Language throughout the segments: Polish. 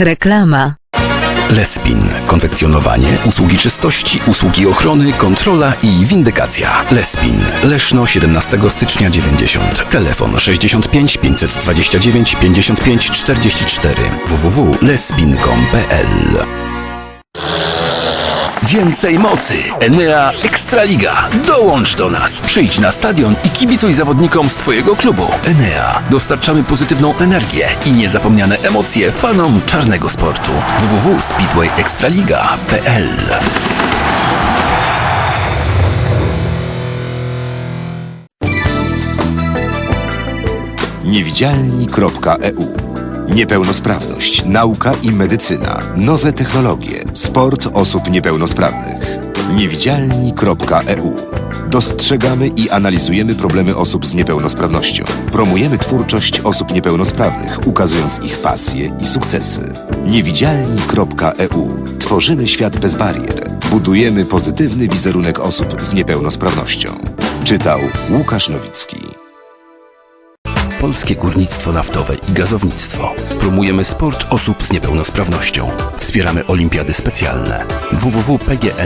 Reklama. Lespin. Konfekcjonowanie, usługi czystości, usługi ochrony, kontrola i windykacja. Lespin. Leszno 17 stycznia 90. Telefon 65 529 55 44 www.lespin.com.pl Więcej mocy! Enea Ekstraliga! Dołącz do nas! Przyjdź na stadion i kibicuj zawodnikom z Twojego klubu. Enea. Dostarczamy pozytywną energię i niezapomniane emocje fanom czarnego sportu. www.speedwayekstraliga.pl Niewidzialni.eu Niepełnosprawność, nauka i medycyna, nowe technologie, sport osób niepełnosprawnych. Niewidzialni.eu Dostrzegamy i analizujemy problemy osób z niepełnosprawnością. Promujemy twórczość osób niepełnosprawnych, ukazując ich pasje i sukcesy. Niewidzialni.eu Tworzymy świat bez barier. Budujemy pozytywny wizerunek osób z niepełnosprawnością. Czytał Łukasz Nowicki. Polskie Górnictwo Naftowe i Gazownictwo. Promujemy sport osób z niepełnosprawnością. Wspieramy olimpiady specjalne. www.pgnig.pl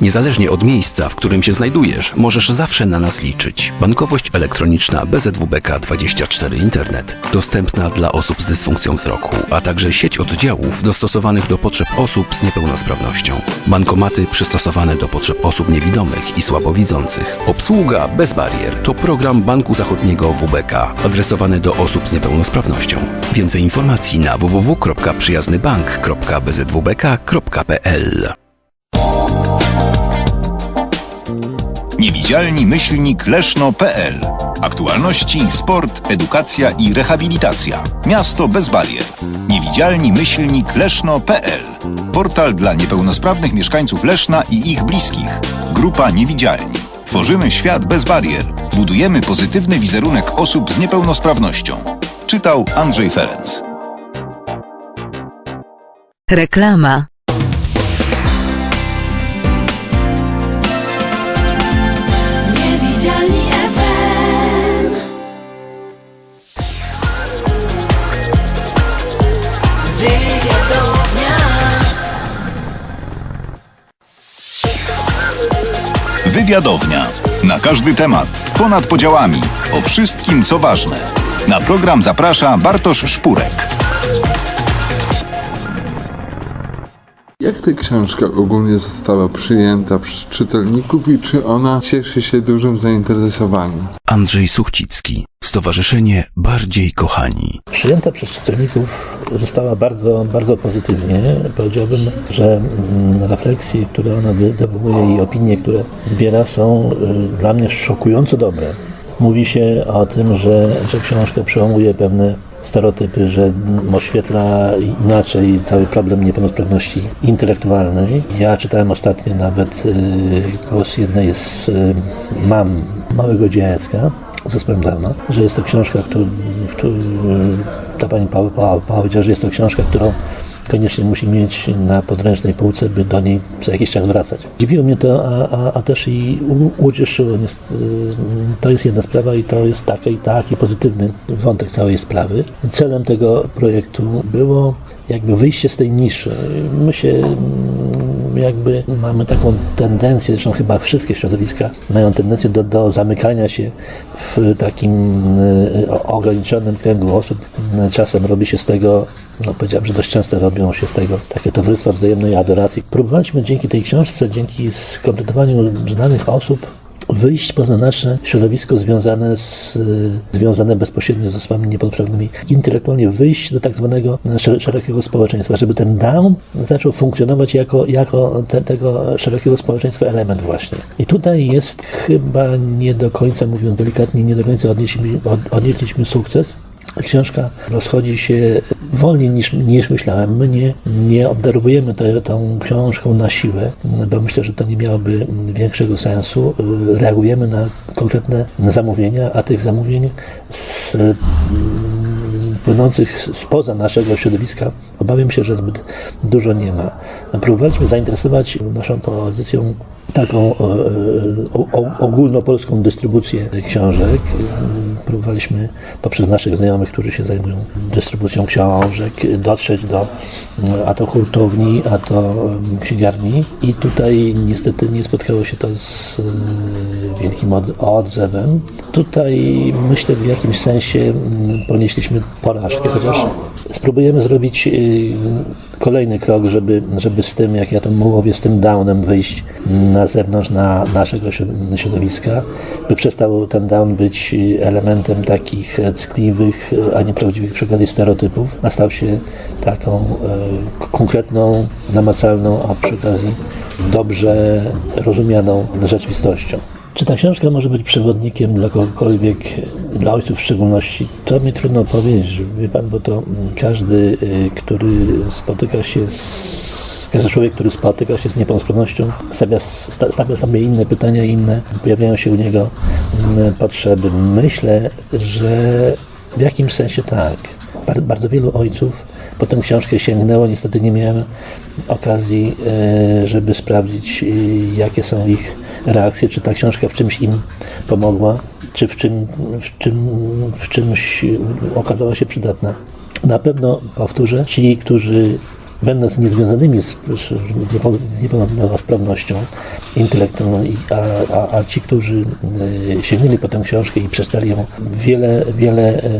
Niezależnie od miejsca, w którym się znajdujesz, możesz zawsze na nas liczyć. Bankowość elektroniczna BZWBK24 Internet. Dostępna dla osób z dysfunkcją wzroku, a także sieć oddziałów dostosowanych do potrzeb osób z niepełnosprawnością. Bankomaty przystosowane do potrzeb osób niewidomych i słabowidzących. Obsługa bez barier to program Banku Zachodniego WBK adresowany do osób z niepełnosprawnością. Więcej informacji na www.przyjaznybank.bzwbk.pl Niewidzialni myślnik leszno.pl Aktualności, sport, edukacja i rehabilitacja. Miasto bez barier. Niewidzialni myślnik leszno.pl Portal dla niepełnosprawnych mieszkańców Leszna i ich bliskich. Grupa Niewidzialni. Tworzymy świat bez barier. Budujemy pozytywny wizerunek osób z niepełnosprawnością. Czytał Andrzej Ferenc. Reklama. Wywiadownia. Na każdy temat, ponad podziałami, o wszystkim co ważne. Na program zaprasza Bartosz Szpurek. Jak ta książka ogólnie została przyjęta przez czytelników i czy ona cieszy się dużym zainteresowaniem? Andrzej Suchcicki. Stowarzyszenie Bardziej Kochani. Przyjęta przez czytelników została bardzo, bardzo pozytywnie. Powiedziałbym, że mm, refleksje, które ona wywołuje i opinie, które zbiera są y, dla mnie szokująco dobre. Mówi się o tym, że, że książka przełamuje pewne stereotypy, że mm, oświetla inaczej cały problem niepełnosprawności intelektualnej. Ja czytałem ostatnio nawet y, głos jednej z y, mam małego dziecka, zespołem dawno, że jest to książka, którą, ta pani Paweł Paweł powiedziała, że jest to książka, którą koniecznie musi mieć na podręcznej półce, by do niej co jakiś czas wracać. Dziwiło mnie to, a, a, a też i ucieszyło. Y, to jest jedna sprawa i to jest taki, taki pozytywny wątek całej sprawy. Celem tego projektu było jakby wyjście z tej niszy. My się jakby mamy taką tendencję, zresztą chyba wszystkie środowiska mają tendencję do, do zamykania się w takim y, ograniczonym kręgu osób. Czasem robi się z tego, no powiedziałem, że dość często robią się z tego takie towarzystwa wzajemnej adoracji. Próbowaliśmy dzięki tej książce, dzięki skompletowaniu znanych osób wyjść poza nasze środowisko związane z, y, związane bezpośrednio z osobami niepełnosprawnymi, intelektualnie wyjść do tak zwanego szer- szerokiego społeczeństwa, żeby ten down zaczął funkcjonować jako, jako te, tego szerokiego społeczeństwa element właśnie. I tutaj jest chyba nie do końca, mówiąc delikatnie, nie do końca odnieśliśmy, od, odnieśliśmy sukces, Książka rozchodzi się wolniej niż, niż myślałem. My nie, nie obdarowujemy te, tą książką na siłę, bo myślę, że to nie miałoby większego sensu. Reagujemy na konkretne zamówienia, a tych zamówień z, mm, płynących spoza naszego środowiska obawiam się, że zbyt dużo nie ma. Próbowaliśmy zainteresować naszą pozycją taką e, o, o, ogólnopolską dystrybucję książek. Próbowaliśmy poprzez naszych znajomych, którzy się zajmują dystrybucją książek, dotrzeć do a to hurtowni, a to księgarni i tutaj niestety nie spotkało się to z wielkim od, odzewem. Tutaj myślę w jakimś sensie mm, ponieśliśmy porażkę, chociaż spróbujemy zrobić y, kolejny krok, żeby, żeby z tym, jak ja to mówię, z tym downem wyjść na zewnątrz, na naszego środ- środowiska, by przestał ten down być y, elementem takich e, ckliwych, y, a nie prawdziwych przykładów stereotypów, a stał się taką k- konkretną, namacalną, a przy okazji dobrze rozumianą rzeczywistością. Czy ta książka może być przewodnikiem dla kogokolwiek, dla ojców w szczególności? To mi trudno powiedzieć, wie pan, bo to każdy, y, który spotyka się z każdy człowiek, który spotyka się z niepełnosprawnością, stawia, sta- stawia sobie inne pytania, inne, pojawiają się u niego potrzeby. Myślę, że w jakimś sensie tak. Bar- Bardzo wielu ojców po tę książkę sięgnęło. Niestety nie miałem okazji, e, żeby sprawdzić, e, jakie są ich reakcje, czy ta książka w czymś im pomogła, czy w, czym, w, czym, w czymś okazała się przydatna. Na pewno powtórzę, ci, którzy będąc niezwiązanymi z, z, z niepełnosprawnością intelektualną, a, a, a ci, którzy e, sięgnęli po tę książkę i przeczytali ją, wiele, wiele e,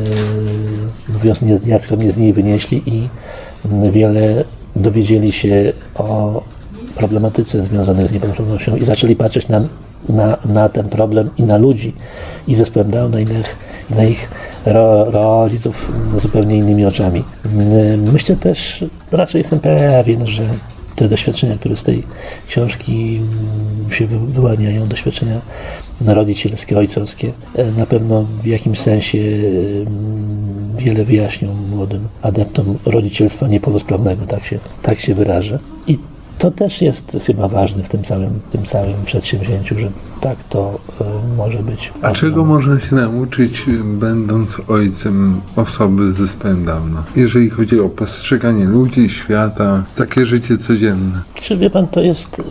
mówiąc nieskromnie z niej wynieśli i wiele dowiedzieli się o problematyce związanej z niepełnosprawnością i zaczęli patrzeć na, na, na ten problem i na ludzi i zespołem Downa i na ich, na ich rodziców m, zupełnie innymi oczami. M, Myślę też, raczej jestem pewien, że te doświadczenia, które z tej książki mm, się wy- wyłaniają, doświadczenia rodzicielskie, ojcowskie, e, na pewno w jakimś sensie mm, wiele wyjaśnią młodym adeptom rodzicielstwa niepełnosprawnego, tak się, tak się wyrażę. I to też jest chyba ważne w tym całym, tym całym przedsięwzięciu, że tak to e, może być. A czego można się nauczyć, y, będąc ojcem osoby z zespołem Downa? Jeżeli chodzi o postrzeganie ludzi, świata, takie życie codzienne. Czy wie pan, to jest y,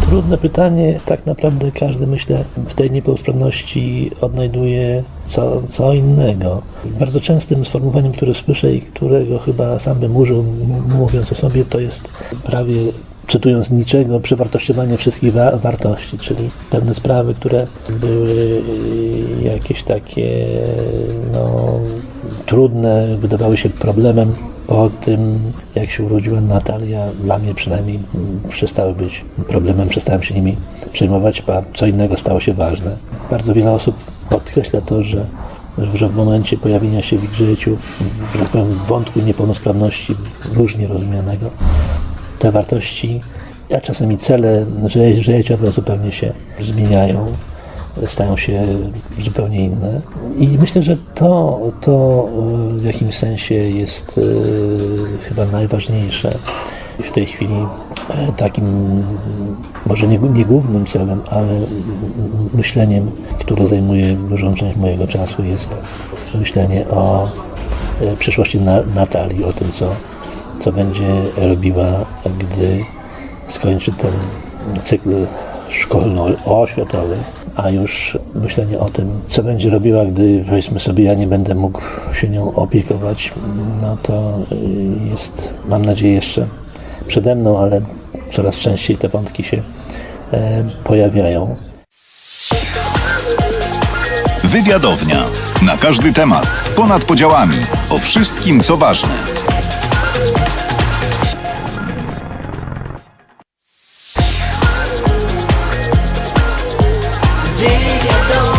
trudne pytanie. Tak naprawdę każdy, myślę, w tej niepełnosprawności odnajduje co, co innego. Bardzo częstym sformułowaniem, które słyszę i którego chyba sam bym użył, m- mówiąc o sobie, to jest prawie czytując niczego, przewartościowanie wszystkich wa- wartości, czyli pewne sprawy, które były y, jakieś takie no, trudne, wydawały się problemem po tym, jak się urodziła Natalia, dla mnie przynajmniej mm, przestały być problemem, przestałem się nimi przejmować, a co innego stało się ważne. Bardzo wiele osób podkreśla to, że, że w momencie pojawienia się w ich życiu, tak wątku niepełnosprawności różnie rozumianego, te wartości, a czasami cele ży- życiowe zupełnie się zmieniają, stają się zupełnie inne. I myślę, że to, to e, w jakimś sensie jest e, chyba najważniejsze w tej chwili. e, Takim może nie, nie głównym celem, ale myśleniem, które zajmuje dużą część mojego czasu, jest myślenie o przyszłości na, Natalii, o tym, co, co będzie robiła, gdy skończy ten cykl szkolno-oświatowy, a już myślenie o tym, co będzie robiła, gdy powiedzmy sobie ja nie będę mógł się nią opiekować, no to y, jest, mam nadzieję, jeszcze przede mną, ale coraz częściej te wątki się e, pojawiają. Wywiadownia. Na każdy temat, ponad podziałami, o wszystkim, co ważne. Wywiadownia.